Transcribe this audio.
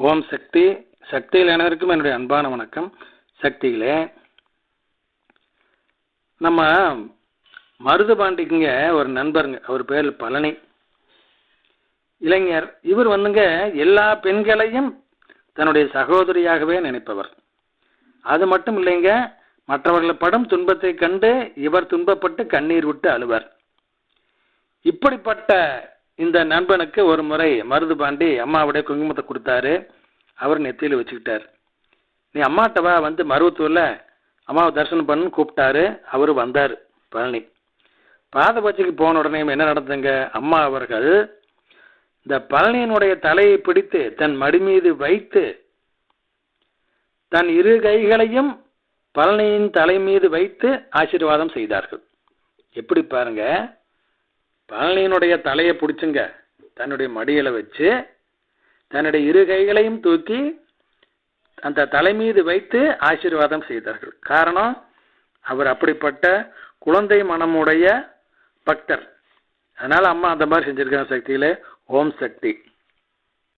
ஓம் சக்தி. சக்தியில் அனைவருக்கும் என்னுடைய அன்பான வணக்கம். சக்திகளே நம்ம மருதுபாண்டிக்குங்க ஒரு நண்பருங்க. அவர் பேர் பழனி. இளைஞர். இவர் வந்துங்க எல்லா பெண்களையும் தன்னுடைய சகோதரியாகவே நினைப்பவர். அது மட்டும் இல்லைங்க மற்றவர்கள் படும் துன்பத்தை கண்டு இவர் துன்பப்பட்டு கண்ணீர் விட்டு அழுவர். இப்படிப்பட்ட இந்த நண்பனுக்கு ஒரு முறை மருது பாண்டி அம்மாவுடைய குங்குமத்தை கொடுத்தாரு. அவர் நெத்தியில் வச்சுக்கிட்டார். நீ அம்மாட்ட வா வந்து மருவத்தூரில் அம்மாவை தரிசனம் பண்ணு கூப்பிட்டாரு. அவர் வந்தார் பழனி. பாதபட்சிக்கு போன உடனே என்ன நடந்ததுங்க? அம்மா அவர்கள் இந்த பழனியினுடைய தலையை பிடித்து தன் மடி மீது வைத்து தன் இரு கைகளையும் பழனியின் தலை மீது வைத்து ஆசீர்வாதம் செய்தார்கள். எப்படி பாருங்க? பழனியினுடைய தலையை பிடிச்சுங்க. தன்னுடைய மடியில வச்சு தன்னுடைய இரு கைகளையும் தூக்கி அந்த தலை மீது வைத்து ஆசீர்வாதம் செய்தார்கள். காரணம் அவர் அப்படிப்பட்ட குழந்தை மனமுடைய பக்தர். அதனால அம்மா அந்த மாதிரி செஞ்சிருக்காங்க சக்தியில. ஓம் சக்தி.